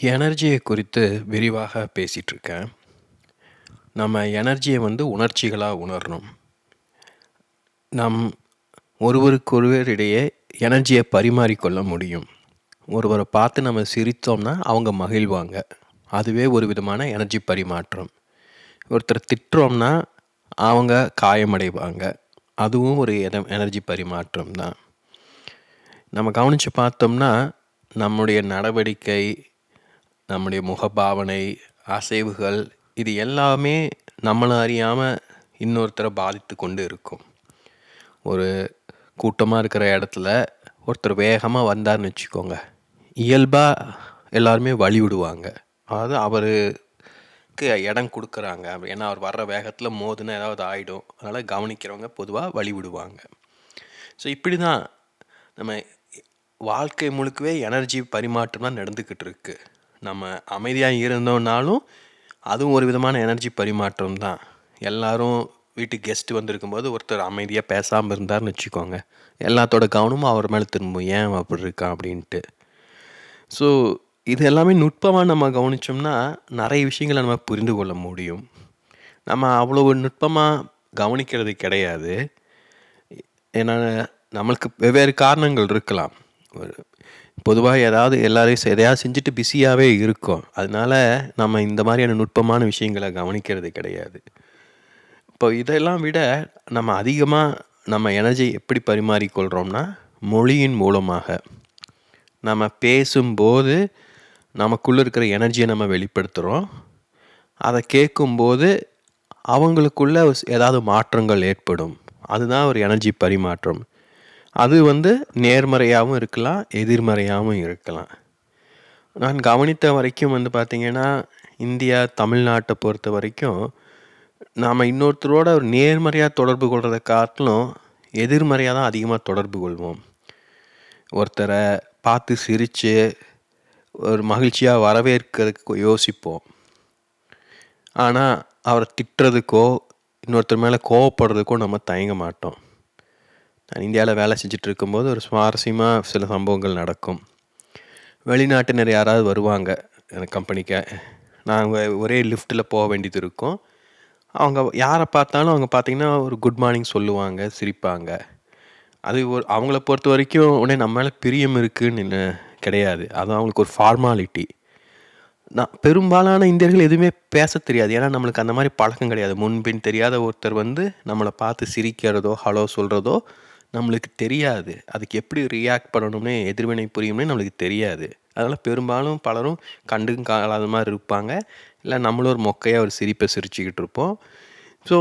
எனர்ஜியை குறித்து விரிவாக பேசிகிட்ருக்கேன் நம்ம எனர்ஜியை வந்து உணர்ச்சிகளாக உணரணும். நம் ஒருவருக்கொருவர் இடையே எனர்ஜியை பரிமாறிக்கொள்ள முடியும். ஒருவரை பார்த்து நம்ம சிரித்தோம்னா அவங்க மகிழ்வாங்க. அதுவே ஒரு விதமான எனர்ஜி பரிமாற்றம். ஒருத்தர் திட்டுறோம்னா அவங்க காயமடைவாங்க. அதுவும் ஒரு எத எனர்ஜி பரிமாற்றம் தான். நம்ம கவனித்து பார்த்தோம்னா நம்முடைய நடவடிக்கை நம்முடைய முகபாவனை அசைவுகள் இது எல்லாமே நம்மளை அறியாமல் இன்னொருத்தரை பாதித்து கொண்டு இருக்கும். ஒரு கூட்டமாக இருக்கிற இடத்துல ஒருத்தர் வேகமாக வந்தார்னு வச்சுக்கோங்க. இயல்பாக எல்லாருமே வழி விடுவாங்க. அதாவது அவருக்கு இடம் கொடுக்குறாங்க. ஏன்னா அவர் வர்ற வேகத்தில் மோதுனா ஏதாவது ஆகிடும் அதனால் கவனிக்கிறவங்க பொதுவாக வழி விடுவாங்க. ஸோ இப்படி தான் நம்ம வாழ்க்கை முழுக்கவே எனர்ஜி பரிமாற்றம் தான் நடந்துக்கிட்டு இருக்குது நம்ம அமைதியாக இருந்தோம்னாலும் அதுவும் ஒரு விதமான எனர்ஜி பரிமாற்றம் தான். எல்லாரும் வீட்டுக்கு கெஸ்ட் வந்திருக்கும்போது ஒருத்தர் அமைதியாக பேசாமல் இருந்தார்னு வச்சுக்கோங்க. எல்லாத்தோட கவனமும் அவர் மேலே திரும்பும். ஏன் அப்படி இருக்கான் அப்படின்ட்டு. ஸோ இது எல்லாமே நுட்பமாக நம்ம கவனித்தோம்னா நிறைய விஷயங்களை நம்ம புரிந்து கொள்ள முடியும். நம்ம அவ்வளோ நுட்பமாக கவனிக்கிறது கிடையாது. ஏன்னா நம்மளுக்கு வெவ்வேறு காரணங்கள் இருக்கலாம். ஒரு பொதுவாக ஏதாவது எல்லாரையும் எதையாவது செஞ்சுட்டு பிஸியாகவே இருக்கோம். அதனால நம்ம இந்த மாதிரியான நுட்பமான விஷயங்களை கவனிக்கிறது கிடையாது. இப்போ இதெல்லாம் விட நம்ம அதிகமாக நம்ம எனர்ஜி எப்படி பரிமாறிக்கொள்கிறோம்னா மொழியின் மூலமாக. நம்ம பேசும்போது நமக்குள்ளே இருக்கிற எனர்ஜியை நம்ம வெளிப்படுத்துகிறோம் அதை கேட்கும்போது அவங்களுக்குள்ள ஏதாவது மாற்றங்கள் ஏற்படும். அதுதான் ஒரு எனர்ஜி பரிமாற்றம். அது வந்து நேர்மறையாகவும் இருக்கலாம் எதிர்மறையாகவும் இருக்கலாம். நான் கவனித்த வரைக்கும் வந்து பார்த்திங்கன்னா இந்தியா தமிழ்நாட்டை பொறுத்த வரைக்கும் நாம் இன்னொருத்தரோட ஒரு நேர்மறையாக தொடர்பு கொள்கிறத காட்டிலும் எதிர்மறையாக தான் அதிகமாக தொடர்பு கொள்வோம். ஒருத்தரை பார்த்து சிரித்து ஒரு மகிழ்ச்சியாக வரவேற்கிறதுக்கு யோசிப்போம். ஆனால் அவரை திட்டுறதுக்கோ இன்னொருத்தர் மேலே கோவப்படுறதுக்கோ நம்ம தயங்க மாட்டோம். நான் இந்தியாவில் வேலை செஞ்சுட்டு இருக்கும்போது ஒரு சுவாரஸ்யமாக சில சம்பவங்கள் நடக்கும். வெளிநாட்டினர் யாராவது வருவாங்க எனக்கு கம்பெனிக்கு. நாங்கள் ஒரே லிஃப்ட்டில் போக வேண்டியது இருக்கும். அவங்க யாரை பார்த்தாலும் அவங்க பார்த்திங்கன்னா ஒரு குட் மார்னிங் சொல்லுவாங்க சிரிப்பாங்க. அது ஒரு அவங்கள பொறுத்த வரைக்கும் உடனே நம்ம மேலே பிரியம் இருக்குன்னு கிடையாது. அது அவங்களுக்கு ஒரு ஃபார்மாலிட்டி நான் பெரும்பாலான இந்தியர்கள் எதுவுமே பேச தெரியாது. ஏன்னா நம்மளுக்கு அந்த மாதிரி பழக்கம் கிடையாது. முன்பின் தெரியாத ஒருத்தர் வந்து நம்மளை பார்த்து சிரிக்கிறதோ ஹலோ சொல்கிறதோ நம்மளுக்கு தெரியாது. அதுக்கு எப்படி ரியாக்ட் பண்ணணும்னு எதிர்வினை புரியும்னு நம்மளுக்கு தெரியாது. அதனால் பெரும்பாலும் பலரும் கண்டுக்கும் காலாத மாதிரி இருப்பாங்க. இல்லை நம்மளும் ஒரு மொக்கையாக ஒரு சிரிப்பை சிரிச்சுக்கிட்டு இருப்போம். ஸோ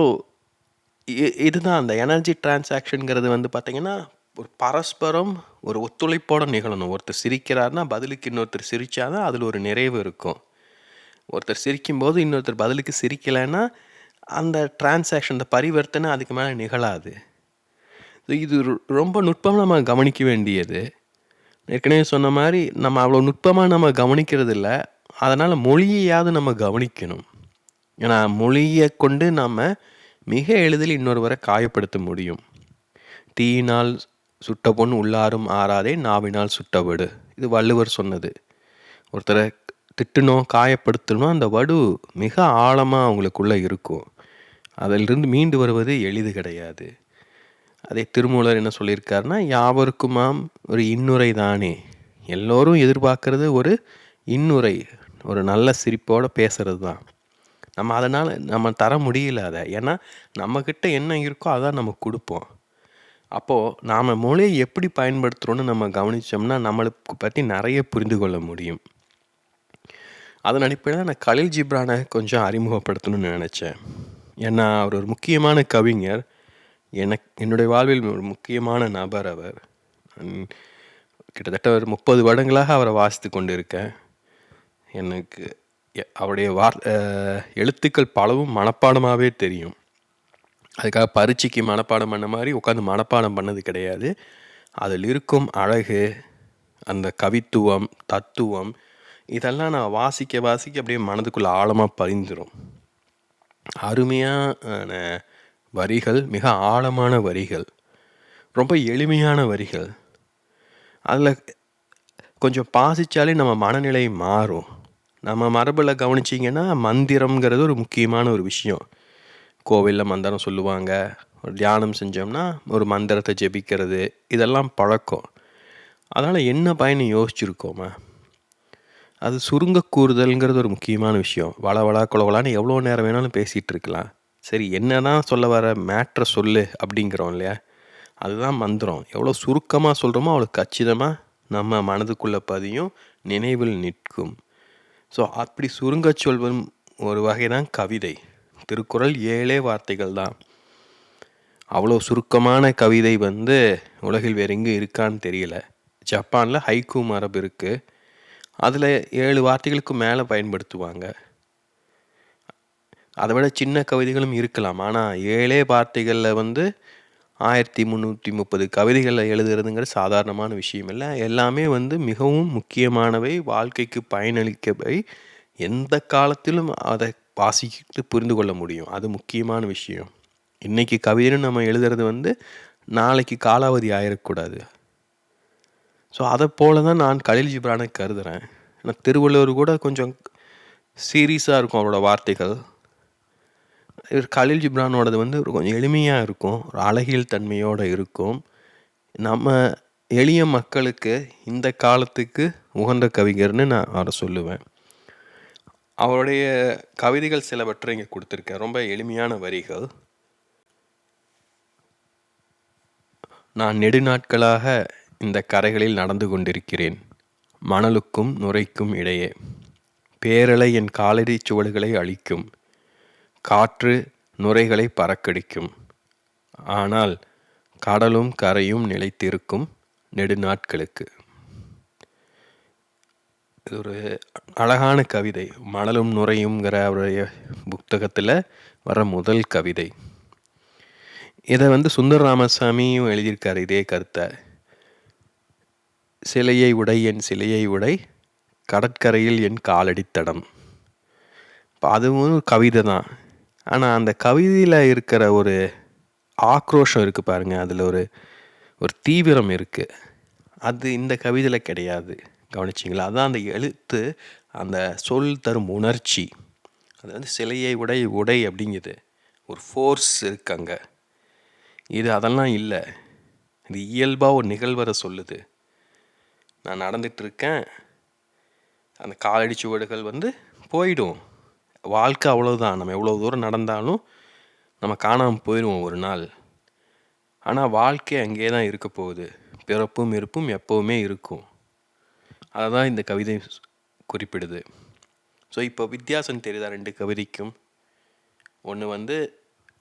இதுதான் அந்த எனர்ஜி டிரான்சாக்ஷனுங்கிறது வந்து பார்த்திங்கன்னா ஒரு பரஸ்பரம் ஒரு ஒத்துழைப்போடு நிகழணும். ஒருத்தர் சிரிக்கிறாருன்னா பதிலுக்கு இன்னொருத்தர் சிரித்தாதான் அதில் ஒரு நிறைவு இருக்கும். ஒருத்தர் சிரிக்கும்போது இன்னொருத்தர் பதிலுக்கு சிரிக்கலைன்னா அந்த டிரான்சாக்ஷன் அந்த பரிவர்த்தனை அதுக்கு மேலே நிகழாது. இது ரொம்ப நுட்பமாக நம்ம கவனிக்க வேண்டியது. ஏற்கனவே சொன்ன மாதிரி நம்ம அவ்வளோ நுட்பமாக நம்ம கவனிக்கிறது இல்லை அதனால் மொழியையாவது நம்ம கவனிக்கணும். ஏன்னா மொழியை கொண்டு நாம் மிக எளிதில் இன்னொருவரை காயப்படுத்த முடியும். தீயினால் சுட்ட பொன் உள்ளாரும் ஆறாதே நாவினால் சுட்டவடு இது வள்ளுவர் சொன்னது. ஒருத்தரை திட்டணும் காயப்படுத்தணும் அந்த வடு மிக ஆழமாக அவங்களுக்குள்ளே இருக்கும். அதிலிருந்து மீண்டு வருவது எளிது கிடையாது. அதை திருமூலர் என்ன சொல்லியிருக்காருன்னா யாவருக்குமாம் ஒரு இன்னுரை தானே. எல்லோரும் எதிர்பார்க்கறது ஒரு இன்னுரை ஒரு நல்ல சிரிப்போடு பேசுகிறது தான். நம்ம அதனால் நம்ம தர முடியல அதை. ஏன்னா நம்மக்கிட்ட என்ன இருக்கோ அதான் நம்ம கொடுப்போம். அப்போது நாம் மொழியை எப்படி பயன்படுத்துகிறோன்னு நம்ம கவனித்தோம்னா நம்மளுக்கு பற்றி நிறைய புரிந்து கொள்ள முடியும். அதன் அடிப்படையில் நான் கலில் ஜிப்ரானை கொஞ்சம் அறிமுகப்படுத்தணும்னு நினச்சேன். ஏன்னா அவர் ஒரு முக்கியமான கவிஞர். எனக்கு என்னுடைய வாழ்வில் ஒரு முக்கியமான நபர் அவர். கிட்டத்தட்ட ஒரு முப்பது வருடங்களாக அவரை வாசித்து கொண்டு இருக்கேன் எனக்கு அவருடைய வார் எழுத்துக்கள் பலவும் மனப்பாடமாகவே தெரியும். அதுக்காக பரீட்சைக்கு மனப்பாடம் பண்ண மாதிரி உட்காந்து மனப்பாடம் பண்ணது கிடையாது. அதில் இருக்கும் அழகு அந்த கவித்துவம் தத்துவம் இதெல்லாம் நான் வாசிக்க வாசிக்க அப்படியே மனதுக்குள்ளே ஆழமாக பதிந்துடும் அருமையான வரிகள் மிக ஆழமான வரிகள் ரொம்ப எளிமையான வரிகள். அதில் கொஞ்சம் பாசித்தாலே நம்ம மனநிலை மாறும். நம்ம மரபில் கவனிச்சிங்கன்னா மந்திரம்ங்கிறது ஒரு முக்கியமான ஒரு விஷயம். கோவிலில் மந்திரம் சொல்லுவாங்க. ஒரு தியானம் செஞ்சோம்னா ஒரு மந்திரத்தை ஜெபிக்கிறது இதெல்லாம் பழக்கம். அதனால் என்ன பயன் யோசிச்சுருக்கோமா? அது சுருங்க கூறுதல்ங்கிறது ஒரு முக்கியமான விஷயம். வள வள குலவலான்னு எவ்வளோ நேரம் வேணாலும் பேசிகிட்டு இருக்கலாம். சரி என்ன தான் சொல்ல வர மேட்ரை சொல்லு அப்படிங்கிறோம் இல்லையா? அதுதான் மந்திரம். எவ்வளோ சுருக்கமாக சொல்கிறோமோ அவ்வளோ கச்சிதமாக நம்ம மனதுக்குள்ளே பதியும் நினைவில் நிற்கும். ஸோ அப்படி சுருங்க சொல்வதும் ஒரு வகை தான் கவிதை. திருக்குறள் ஏழே வார்த்தைகள் தான். அவ்வளோ சுருக்கமான கவிதை வந்து உலகில் வேறு எங்கே இருக்கான்னு தெரியல. ஜப்பானில் ஹைக்கூ மரபு இருக்குது அதில் ஏழு வார்த்தைகளுக்கு மேலே பயன்படுத்துவாங்க. அதை விட சின்ன கவிதைகளும் இருக்கலாம். ஆனால் ஏழே வார்த்தைகளில் வந்து ஆயிரத்தி முந்நூற்றி முப்பது கவிதைகளில் எழுதுறதுங்கிற சாதாரணமான விஷயம் இல்லை. எல்லாமே வந்து மிகவும் முக்கியமானவை வாழ்க்கைக்கு பயனளிக்கவை. எந்த காலத்திலும் அதை வாசிக்கிட்டு புரிந்து கொள்ள முடியும். அது முக்கியமான விஷயம். இன்றைக்கி கவிதைன்னு நம்ம எழுதுறது வந்து நாளைக்கு காலாவதி ஆயிடக்கூடாது ஸோ அதை போல தான் நான் கலில் ஜிப்ரானை கருதுகிறேன் ஆனால் திருவள்ளுவர் கூட கொஞ்சம் சீரியஸாக இருக்கும் அவரோட வார்த்தைகள். இவர் கலில் ஜிப்ரானோடது வந்து ஒரு கொஞ்சம் எளிமையாக இருக்கும் ஒரு அழகியல் தன்மையோடு இருக்கும். நம்ம எளிய மக்களுக்கு இந்த காலத்துக்கு உகந்த கவிஞர்னு நான் அவரை சொல்லுவேன். அவருடைய கவிதைகள் சிலவற்றை இங்கே கொடுத்துருக்கேன் ரொம்ப எளிமையான வரிகள். நான் நெடுநாட்களாக இந்த கரைகளில் நடந்து கொண்டிருக்கிறேன். மணலுக்கும் நுரைக்கும் இடையே. பேரலை என் காலடி சுவடுகளை அழிக்கும். காற்று நுரைகளை பறக்கடிக்கும். ஆனால் கடலும் கரையும் நிலைத்திருக்கும் நெடுநாட்களுக்கு. இது ஒரு அழகான கவிதை. மணலும் நுரையுங்கிற அவருடைய புத்தகத்தில் வர முதல் கவிதை. இதை வந்து சுந்தர ராமசாமியும் எழுதியிருக்கார் இதே கருத்தை. சிலையை உடை என் சிலையை உடை கடற்கரையில் என் காலடித்தடம். இப்போ அதுவும் கவிதை தான். ஆனால் அந்த கவிதையில் இருக்கிற ஒரு ஆக்ரோஷம் இருக்குது பாருங்கள் அதில் ஒரு ஒரு தீவிரம் இருக்குது அது இந்த கவிதையில் கிடையாது. கவனிச்சிங்களா? அதான் அந்த எழுத்து அந்த சொல் தரும் உணர்ச்சி. அது வந்து சிலையை உடை உடை அப்படிங்குது. ஒரு ஃபோர்ஸ் இருக்கு அங்கே. இது அதெல்லாம் இல்லை. இது இயல்பாக ஒரு நிகழ்வரை சொல்லுது. நான் நடந்துகிட்ருக்கேன் அந்த காலடி சுவடுகள் வந்து போயிடும். வாழ்க்கை அவ்வளோதான் நம்ம எவ்வளோ தூரம் நடந்தாலும் நம்ம காணாமல் போயிடுவோம் ஒரு நாள். ஆனால் வாழ்க்கை அங்கே தான் இருக்க போகுது. பிறப்பும் இருப்பும் எப்போவுமே இருக்கும். அதை தான் இந்த கவிதை குறிப்பிடுது. ஸோ இப்போ வித்தியாசம் தெரியுதா ரெண்டு கவிதைக்கும்? ஒன்று வந்து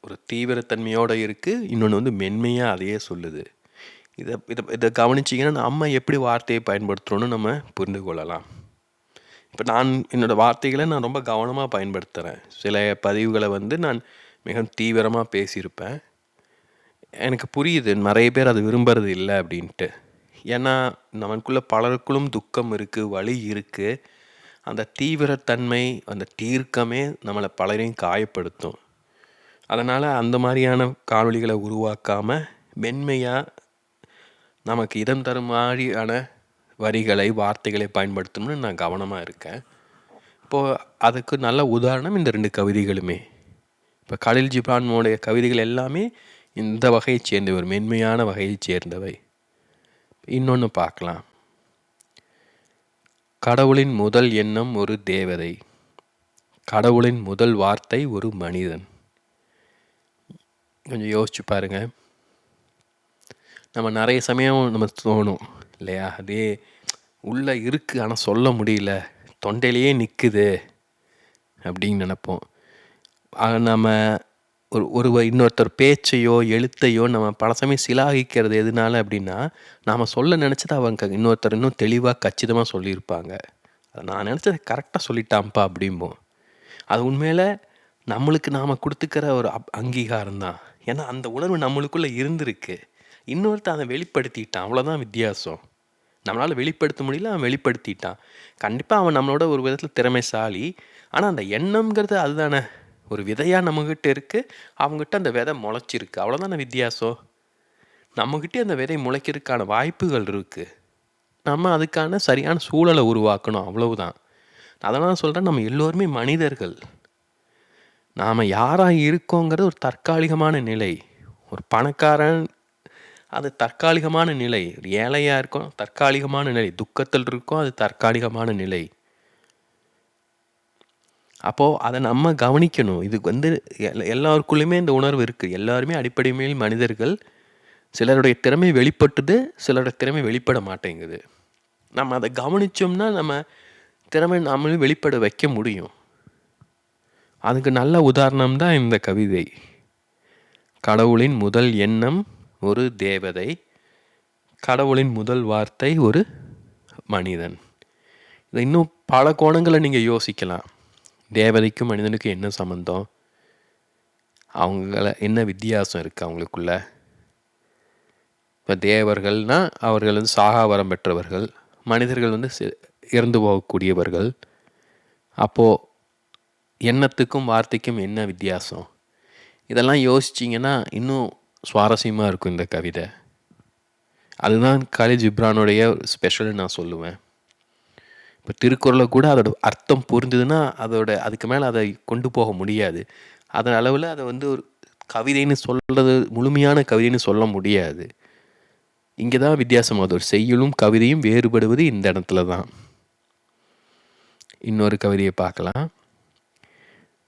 ஒரு தீவிரத்தன்மையோடு இருக்குது இன்னொன்று வந்து மென்மையாக அதையே சொல்லுது. இதை இதை இதை கவனிச்சிங்கன்னா நம்ம எப்படி வார்த்தையை பயன்படுத்துகிறோன்னு நம்ம புரிந்து கொள்ளலாம். இப்போ நான் என்னோடய வார்த்தைகளை நான் ரொம்ப கவனமாக பயன்படுத்துகிறேன் சில பதிவுகளை வந்து நான் மிகவும் தீவிரமாக பேசியிருப்பேன். எனக்கு புரியுது நிறைய பேர் அது விரும்புறது இல்லை அப்படின்ட்டு. ஏன்னா நமக்குள்ளே பலருக்குள்ளும் துக்கம் இருக்குது வலி இருக்குது அந்த தீவிரத்தன்மை அந்த தீர்க்கமே நம்மளை பலரையும் காயப்படுத்தும். அதனால் அந்த மாதிரியான காணொலிகளை உருவாக்காமல் மென்மையாக நமக்கு இதம் தரும் மாதிரியான வரிகளை வார்த்தைகளை பயன்படுத்தணும்னு நான் கவனமாக இருக்கேன். இப்போது அதுக்கு நல்ல உதாரணம் இந்த ரெண்டு கவிதைகளுமே. இப்போ கலில் ஜிப்ரான்மோடைய கவிதைகள் எல்லாமே இந்த வகையை சேர்ந்தவர் மென்மையான வகையை சேர்ந்தவை. இன்னொன்று பார்க்கலாம். கடவுளின் முதல் எண்ணம் ஒரு தேவதை. கடவுளின் முதல் வார்த்தை ஒரு மனிதன். கொஞ்சம் யோசிச்சு பாருங்கள் நம்ம நிறைய சமயம் நம்ம தோணும். இல்லையா? அதே உள்ளே இருக்குது ஆனால் சொல்ல முடியல. தொண்டையிலேயே நிற்குது அப்படின்னு நினப்போம். நம்ம ஒரு ஒரு இன்னொருத்தர் பேச்சையோ எழுத்தையோ நம்ம பல சமயம் சிலாகிக்கிறது எதனால அப்படின்னா நாம் சொல்ல நினச்சதை அவங்க இன்னொருத்தர் இன்னும் தெளிவாக கச்சிதமாக சொல்லியிருப்பாங்க. அதை நான் நினச்சதை கரெக்டாக சொல்லிட்டான்ப்பா அப்படிம்போம். அது உண்மையில் நம்மளுக்கு நாம் கொடுத்துக்கிற ஒரு அப் அங்கீகாரம் தான் ஏன்னா அந்த உணர்வு நம்மளுக்குள்ளே இருந்திருக்கு. இன்னொருத்தன் அதை வெளிப்படுத்திட்டான். அவ்வளோதான் வித்தியாசம். நம்மளால் வெளிப்படுத்த முடியல அவன் வெளிப்படுத்திட்டான். கண்டிப்பாக அவன் நம்மளோட ஒரு விதத்தில் திறமைசாலி. ஆனால் அந்த எண்ணம்ங்கிறது அதுதானே. ஒரு விதையாக நம்மக்கிட்ட இருக்குது அவங்ககிட்ட அந்த விதை முளைச்சிருக்கு. அவ்வளோதானே வித்தியாசம்? நம்மக்கிட்டே அந்த விதை முளைக்கிறதுக்கான வாய்ப்புகள் இருக்குது நம்ம அதுக்கான சரியான சூழலை உருவாக்கணும். அவ்வளவுதான். அதெல்லாம் சொல்கிறேன் நம்ம எல்லோருமே மனிதர்கள். நாம் யாராக இருக்கோங்கிறது ஒரு தற்காலிகமான நிலை. ஒரு பணக்காரன் அது தற்காலிகமான நிலை. ஏழையாக இருக்கும் தற்காலிகமான நிலை. துக்கத்தில் இருக்கும் அது தற்காலிகமான நிலை. அப்போது அதை நம்ம கவனிக்கணும். இதுக்கு வந்து எல் எல்லாருக்குள்ளேயுமே இந்த உணர்வு இருக்குது எல்லாருமே அடிப்படையில் மனிதர்கள். சிலருடைய திறமை வெளிப்பட்டுது சிலருடைய திறமை வெளிப்பட மாட்டேங்குது. நம்ம அதை கவனித்தோம்னா நம்ம திறமை நாமளும் வெளிப்பட வைக்க முடியும். அதுக்கு நல்ல உதாரணம் தான் இந்த கவிதை. கடவுளின் முதல் எண்ணம் ஒரு தேவதை கடவுளின் முதல் வார்த்தை ஒரு மனிதன். இதை இன்னும் பல கோணங்களை நீங்கள் யோசிக்கலாம். தேவதைக்கும் மனிதனுக்கும் என்ன சம்மந்தம் அவங்கள என்ன வித்தியாசம் இருக்குது அவங்களுக்குள்ள? இப்போ தேவர்கள்னால் அவர்கள் வந்து சாகாவரம் பெற்றவர்கள். மனிதர்கள் வந்து இறந்து போகக்கூடியவர்கள். அப்போது எண்ணத்துக்கும் வார்த்தைக்கும் என்ன வித்தியாசம்? இதெல்லாம் யோசிச்சிங்கன்னா இன்னும் சுவாரஸ்யமாக இருக்கும் இந்த கவிதை. அதுதான் காலேஜ் இப்ரானுடைய ஸ்பெஷல்னு நான் சொல்லுவேன். இப்போ திருக்குறளை கூட அதோட அர்த்தம் புரிஞ்சுதுன்னா அதோட அதுக்கு மேலே அதை கொண்டு போக முடியாது. அதன் அளவில் அதை வந்து ஒரு கவிதைன்னு சொல்கிறது முழுமையான கவிதைன்னு சொல்ல முடியாது. இங்கே தான் வித்தியாசமாகுது ஒரு செய்யுளும் கவிதையும் வேறுபடுவது இந்த இடத்துல தான். இன்னொரு கவிதையை பார்க்கலாம்.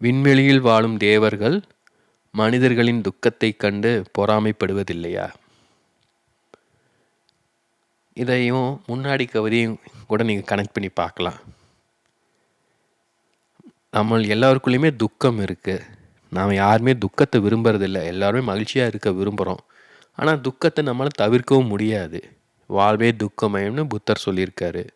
விண்வெளியில் வாழும் தேவர்கள் மனிதர்களின் துக்கத்தை கண்டு பொறாமைப்படுவதில்லையா? இதையும் முன்னாடி கவிதையும் கூட நீங்கள் கனெக்ட் பண்ணி பார்க்கலாம். நம்ம எல்லாருக்குள்ளேயுமே துக்கம் இருக்குது நாம் யாருமே துக்கத்தை விரும்புறதில்ல. எல்லாருமே மகிழ்ச்சியாக இருக்க விரும்புகிறோம் ஆனால் துக்கத்தை நம்மளால் தவிர்க்கவும் முடியாது. வாழ்வே துக்கமயம்னு புத்தர் சொல்லியிருக்காரு.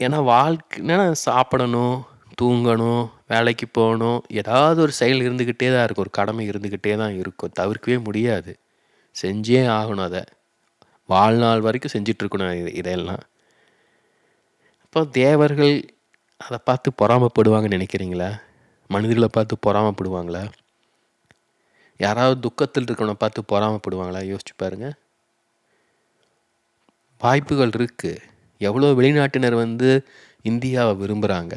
ஏன்னா வாழ்க்கைன்னா சாப்பிடணும் தூங்கணும் வேலைக்கு போகணும் ஏதாவது ஒரு செயல் இருந்துக்கிட்டே தான் இருக்கும். ஒரு கடமை இருந்துக்கிட்டே தான் இருக்கும். தவிர்க்கவே முடியாது. செஞ்சே ஆகணும் அதை. வாழ்நாள் வரைக்கும் செஞ்சிட்ருக்கணும் இது இதெல்லாம் அப்போ தேவர்கள் அதை பார்த்து பொறாமப்படுவாங்கன்னு நினைக்கிறீங்களா? மனிதர்களை பார்த்து பொறாமப்படுவாங்களா? யாராவது துக்கத்தில் இருக்கவனை பார்த்து பொறாமப்படுவாங்களா? யோசிச்சு பாருங்கள் வாய்ப்புகள் இருக்குது எவ்வளோ வெளிநாட்டினர் வந்து இந்தியாவை விரும்புகிறாங்க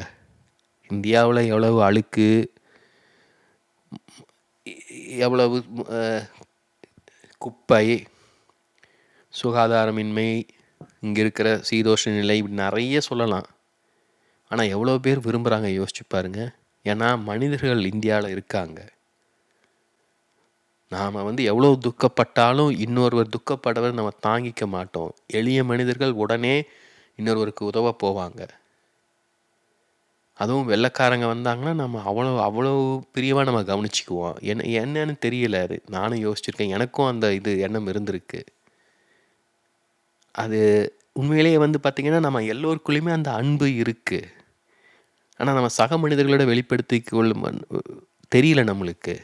இந்தியாவில் எவ்வளவு அழுக்கு எவ்வளவு குப்பை சுகாதாரமின்மை இங்கே இருக்கிற சீதோஷ நிலை இப்படி நிறைய சொல்லலாம். ஆனால் எவ்வளோ பேர் விரும்புகிறாங்க யோசிச்சு பாருங்க. ஏன்னா மனிதர்கள் இந்தியாவில் இருக்காங்க. நாம் வந்து எவ்வளோ துக்கப்பட்டாலும் இன்னொருவர் துக்கப்படவர் நம்ம தாங்கிக்க மாட்டோம். எளிய மனிதர்கள் உடனே இன்னொருவருக்கு உதவ போவாங்க. அதுவும் வெள்ளைக்காரங்க வந்தாங்கன்னா நம்ம அவ்வளோ அவ்வளோ பிரியவாக நம்ம கவனிச்சிக்குவோம். என்ன என்னன்னு தெரியல அது. நானும் யோசிச்சிருக்கேன். எனக்கும் அந்த இது எண்ணம் இருந்திருக்கு. அது உண்மையிலேயே வந்து பார்த்திங்கன்னா நம்ம எல்லோருக்குள்ளேயுமே அந்த அன்பு இருக்குது ஆனால் நம்ம சக மனிதர்களோட வெளிப்படுத்தி கொள்ளும் தெரியல நம்மளுக்கு.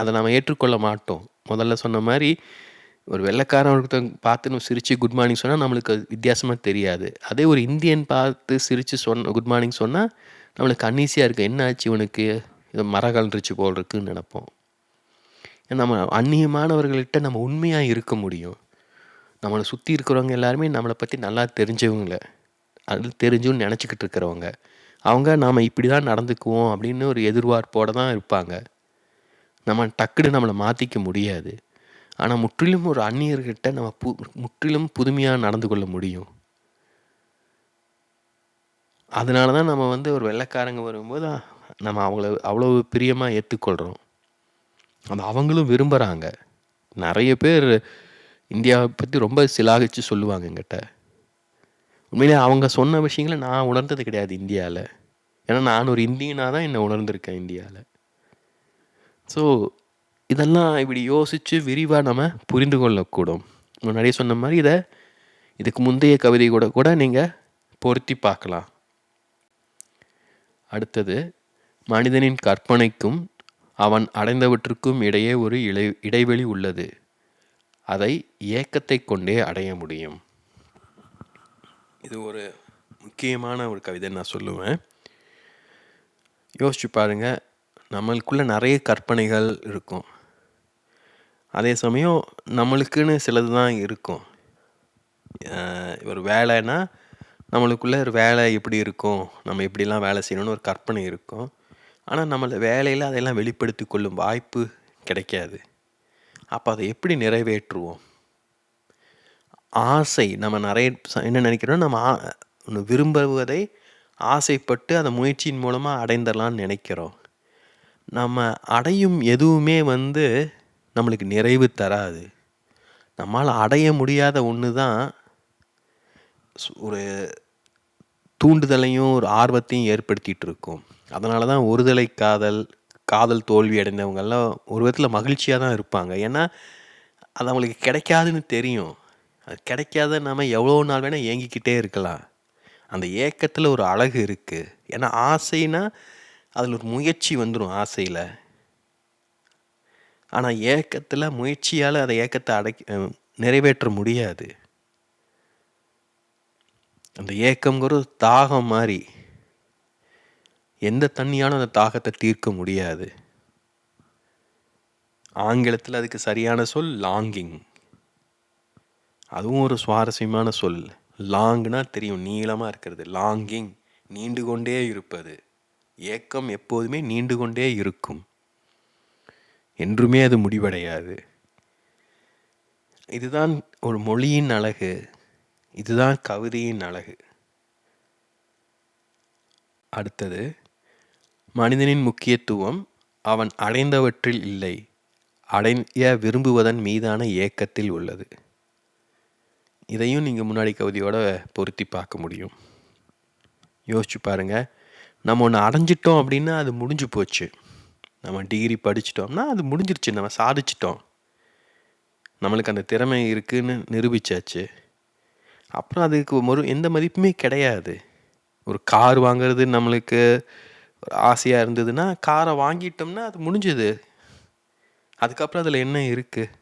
அதை நம்ம ஏற்றுக்கொள்ள மாட்டோம். முதல்ல சொன்ன மாதிரி ஒரு வெள்ளைக்காரன் ஒருத்தன் பார்த்து நம்ம சிரித்து குட் மார்னிங் சொன்னால் நம்மளுக்கு வித்தியாசமாக தெரியாது. அதே ஒரு இந்தியன் பார்த்து சிரித்து சொன்ன குட் மார்னிங் சொன்னால் நம்மளுக்கு அன்னீசியாக இருக்குது என்ன ஆச்சு இவனுக்கு? இதை மரகல்றிச்சு போல் இருக்குன்னு நினப்போம். நம்ம அந்நியமானவர்கள்ட்ட நம்ம உண்மையாக இருக்க முடியும். நம்மளை சுற்றி இருக்கிறவங்க எல்லாருமே நம்மளை பற்றி நல்லா தெரிஞ்சவங்கள அது தெரிஞ்சுன்னு நினச்சிக்கிட்டு இருக்கிறவங்க. அவங்க நாம் இப்படி தான் நடந்துக்குவோம் அப்படின்னு ஒரு எதிர்பார்ப்போடு தான் இருப்பாங்க. நம்ம டக்குன்னு நம்மளை மாற்றிக்க முடியாது. ஆனால் முற்றிலும் ஒரு அந்நியர்கிட்ட நம்ம பு முற்றிலும் புதுமையாக நடந்து கொள்ள முடியும். அதனால தான் நம்ம வந்து ஒரு வெள்ளைக்காரங்க வரும்போது நம்ம அவங்கள அவ்வளோ பிரியமாக ஏற்றுக்கொள்கிறோம் அது அவங்களும் விரும்புகிறாங்க நிறைய பேர் இந்தியாவை பற்றி ரொம்ப சிலாகிச்சு சொல்லுவாங்க எங்கிட்ட உண்மையிலே அவங்க சொன்ன விஷயங்களை நான் உணர்ந்தது கிடையாது இந்தியாவில் ஏன்னா நான் ஒரு இந்தியனாக தான் என்னை உணர்ந்திருக்கேன் இந்தியாவில் ஸோ இதெல்லாம் இப்படி யோசித்து விரிவாக நம்ம புரிந்து கொள்ளக்கூடும். முன்னாடியே சொன்ன மாதிரி இதை இதுக்கு முந்தைய கவிதை கூட கூட நீங்கள் பொருத்தி பார்க்கலாம். அடுத்தது மனிதனின் கற்பனைக்கும் அவன் அடைந்தவற்றுக்கும் இடையே ஒரு இடை இடைவெளி உள்ளது. அதை ஏக்கத்தை கொண்டே அடைய முடியும். இது ஒரு முக்கியமான ஒரு கவிதை நான் சொல்லுவேன். யோசிச்சு பாருங்கள் நம்மளுக்குள்ளே நிறைய கற்பனைகள் இருக்கும். அதே சமயம் நம்மளுக்குன்னு சிலது தான் இருக்கும் ஒரு வேலைன்னா நம்மளுக்குள்ளே ஒரு வேலை எப்படி இருக்கும்? நம்ம எப்படிலாம் வேலை செய்யணும்னு ஒரு கற்பனை இருக்கும். ஆனால் நம்மளை வேலையில் அதையெல்லாம் வெளிப்படுத்தி கொள்ளும் வாய்ப்பு கிடைக்காது. அப்போ அதை எப்படி நிறைவேற்றுவோம்? ஆசை நம்ம நிறைய என்ன நினைக்கிறோம் நம்ம ஆ விரும்புவதை ஆசைப்பட்டு அதை முயற்சியின் மூலமாக அடைந்தரலான்னு நினைக்கிறோம். நம்ம அடையும் எதுவுமே வந்து நம்மளுக்கு நிறைவு தராது. நம்மால் அடைய முடியாத ஒன்று தான் ஒரு தூண்டுதலையும் ஒரு ஆர்வத்தையும் ஏற்படுத்திகிட்டு இருக்கும் அதனால தான் ஒருதலை காதல் காதல் தோல்வி அடைந்தவங்கெல்லாம் ஒரு விதத்தில் மகிழ்ச்சியாக தான் இருப்பாங்க. ஏன்னா அது அவங்களுக்கு கிடைக்காதுன்னு தெரியும். அது கிடைக்காத நம்ம எவ்வளோ நாள் வேணால் ஏங்கிக்கிட்டே இருக்கலாம். அந்த ஏக்கத்தில் ஒரு அழகு இருக்குது ஏன்னா ஆசைனா அதில் ஒரு முயற்சி வந்துடும் ஆசையில். ஆனால் ஏக்கத்தில் முயற்சியால் அதை ஏக்கத்தை அடை நிறைவேற்ற முடியாது. அந்த ஏக்கம்ங்கிறது ஒரு தாகம் மாதிரி. எந்த தண்ணியாலும் அந்த தாகத்தை தீர்க்க முடியாது. ஆங்கிலத்தில் அதுக்கு சரியான சொல் லாங்கிங் அதுவும் ஒரு சுவாரஸ்யமான சொல். லாங்னா தெரியும் நீளமாக இருக்கிறது. லாங்கிங் நீண்டு கொண்டே இருப்பது. ஏக்கம் எப்போதுமே நீண்டு கொண்டே இருக்கும். என்றுமே அது முடிவடையாது. இதுதான் ஒரு மொழியின் அழகு. இதுதான் கவிதையின் அழகு. அடுத்தது மனிதனின் முக்கியத்துவம் அவன் அடைந்தவற்றில் இல்லை அடைய விரும்புவதன் மீதான ஏக்கத்தில் உள்ளது. இதையும் நீங்கள் முன்னாடி கவிதையோட பொருத்தி பார்க்க முடியும். யோசிச்சு பாருங்கள் நம்ம ஒன்று அடைஞ்சிட்டோம் அப்படின்னா அது முடிஞ்சு போச்சு. நம்ம டிகிரி படிச்சிட்டோம்னா அது முடிஞ்சிருச்சு நம்ம சாதிச்சிட்டோம். நம்மளுக்கு அந்த திறமை இருக்குன்னு நிரூபிச்சாச்சு. அப்புறம் அதுக்கு ஒரு எந்த மதிப்புமே கிடையாது. ஒரு கார் வாங்குறது நம்மளுக்கு ஆசையாக இருந்ததுன்னா காரை வாங்கிட்டோம்னா அது முடிஞ்சுது. அதுக்கப்புறம் அதில் என்ன இருக்குது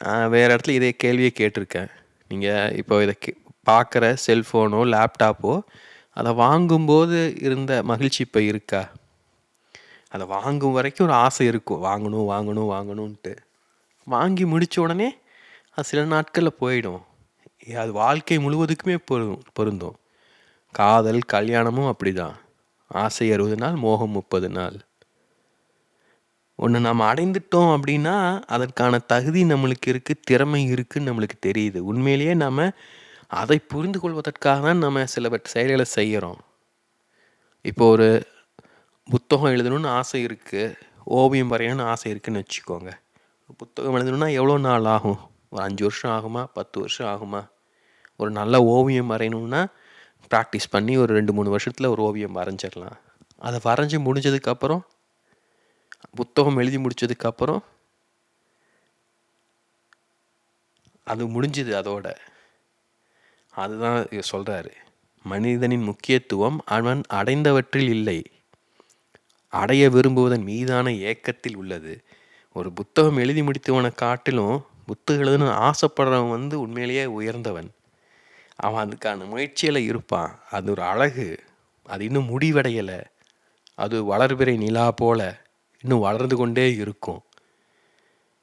நான் வேறு இடத்துல இதே கேள்வியை கேட்டிருக்கேன். நீங்கள் இப்போ இதை கே பார்க்குற செல்ஃபோனோ லேப்டாப்போ அதை வாங்கும்போது இருந்த மகிழ்ச்சி இப்போ இருக்கா? அதை வாங்கும் வரைக்கும் ஒரு ஆசை இருக்கும். வாங்கணும் வாங்கணும் வாங்கணுன்ட்டு வாங்கி முடித்த உடனே அது சில நாட்களில் போயிடும். அது வாழ்க்கை முழுவதுக்குமே பொருந்தும் பொருந்தும். காதல் கல்யாணமும் அப்படிதான். ஆசை அறுபது நாள் மோகம் முப்பது நாள். ஒன்று நாம் அடைந்துட்டோம் அப்படின்னா அதற்கான தகுதி நம்மளுக்கு இருக்குது திறமை இருக்குதுன்னு நம்மளுக்கு தெரியுது. உண்மையிலேயே நம்ம அதை புரிந்து கொள்வதற்காக தான் நம்ம சில செயல்களை செய்கிறோம் இப்போ ஒரு புத்தகம் எழுதணும்னு ஆசை இருக்குது ஓவியம் வரையணும்னு ஆசை இருக்குன்னு வச்சுக்கோங்க. புத்தகம் எழுதணும்னா எவ்வளோ நாள் ஆகும்? ஒரு அஞ்சு வருஷம் ஆகுமா? பத்து வருஷம் ஆகுமா? ஒரு நல்ல ஓவியம் வரையணும்னா ப்ராக்டிஸ் பண்ணி ஒரு ரெண்டு மூணு வருஷத்தில் ஒரு ஓவியம் வரைஞ்சிடலாம். அதை வரைஞ்சி முடிஞ்சதுக்கப்புறம் புத்தகம் எழுதி முடித்ததுக்கப்புறம் அது முடிஞ்சுது அதோட. அதுதான் இவர் சொல்கிறாரு மனிதனின் முக்கியத்துவம் அவன் அடைந்தவற்றில் இல்லை. அடைய விரும்புவதன் மீதான ஏக்கத்தில் உள்ளது. ஒரு புத்தகம் எழுதி முடித்தவனை காட்டிலும் புத்தகம் எழுதுன்னு ஆசைப்படுறவன் வந்து உண்மையிலேயே உயர்ந்தவன். அவன் அதுக்கான முயற்சியில் இருப்பான். அது ஒரு அழகு. அது இன்னும் முடிவடையலை. அது வளர்பிறை நிலா போல இன்னும் வளர்ந்து கொண்டே இருக்கும்.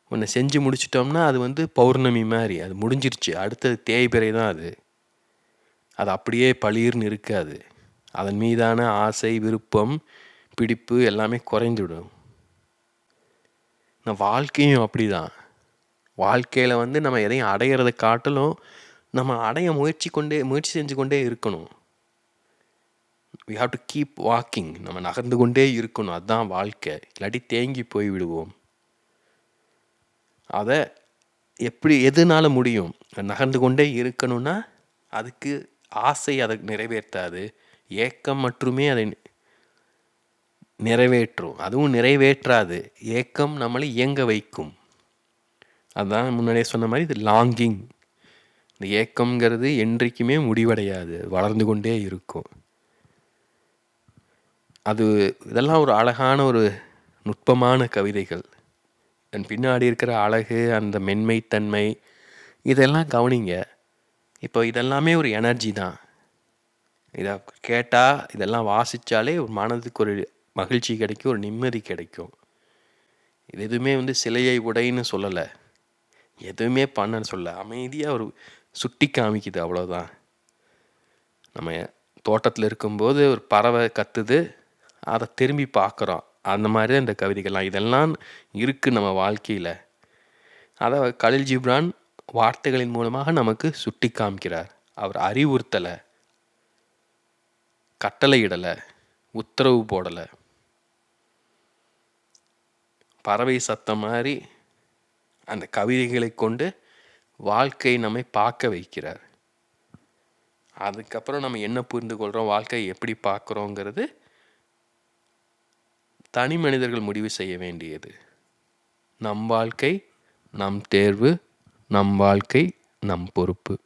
ஒன்று செஞ்சு முடிச்சிட்டோம்னா அது வந்து பௌர்ணமி மாதிரி. அது முடிஞ்சிருச்சு. அடுத்தது தேய்பிறை தான் அது. அது அப்படியே பளிர்னு இருக்காது. அதன் மீதான ஆசை விருப்பம் பிடிப்பு எல்லாமே குறைந்துவிடும். நான் வாழ்க்கையும் அப்படிதான். வாழ்க்கையில் வந்து நம்ம எதையும் அடையிறத காட்டிலும் நம்ம அடைய முயற்சி கொண்டே முயற்சி செஞ்சு கொண்டே இருக்கணும். We have to keep walking நம்ம நகர்ந்து கொண்டே இருக்கணும். அதுதான் வாழ்க்கை. இல்லாட்டி தேங்கி போய் விடுவோம். அதை எப்படி எதுனால முடியும்? நகர்ந்து கொண்டே இருக்கணும்னா அதுக்கு ஆசை அதை நிறைவேற்றாது. ஏக்கம் மட்டுமே அதை நிறைவேற்றும். அதுவும் நிறைவேற்றாது. ஏக்கம் நம்மளை இயங்க வைக்கும். அதான் முன்னாடியே சொன்ன மாதிரி இது லாங்கிங் இந்த ஏக்கம்ங்கிறது என்றைக்குமே முடிவடையாது வளர்ந்து கொண்டே இருக்கும். அது இதெல்லாம் ஒரு அழகான ஒரு நுட்பமான கவிதைகள். அதன் பின்னாடி இருக்கிற அழகு அந்த மென்மைத்தன்மை இதெல்லாம் கவனிங்க. இப்போ இதெல்லாமே ஒரு எனர்ஜி தான். இதை கேட்டால் இதெல்லாம் வாசித்தாலே ஒரு மனதுக்கு ஒரு மகிழ்ச்சி கிடைக்கும் ஒரு நிம்மதி கிடைக்கும். இது எதுவுமே வந்து சிலையை உடைன்னு சொல்லலை. எதுவுமே பண்ணன்னு சொல்ல அமைதியாக ஒரு சுட்டி காமிக்குது அவ்வளோதான் நம்ம தோட்டத்தில் இருக்கும்போது ஒரு பறவை கத்துது அதை திரும்பி பார்க்குறோம் அந்த மாதிரி தான் இந்த கவிதைகள்லாம். இதெல்லாம் இருக்குது நம்ம வாழ்க்கையில். அதை கலில் ஜிப்ரான் வார்த்தைகளின் மூலமாக நமக்கு சுட்டி காமிக்கிறார். அவர் அறிவுறுத்தலை கட்டளையிடலை உத்தரவு போடலை. பறவை சத்தம் மாதிரி அந்த கவிதைகளை கொண்டு வாழ்க்கை நம்மை பார்க்க வைக்கிறார். அதுக்கப்புறம் நம்ம என்ன புரிந்து கொள்கிறோம் வாழ்க்கையை எப்படி பார்க்குறோங்கிறது தனி மனிதர்கள் முடிவு செய்ய வேண்டியது. நம் வாழ்க்கை நம் தேர்வு நம் வாழ்க்கை நம் பொறுப்பு.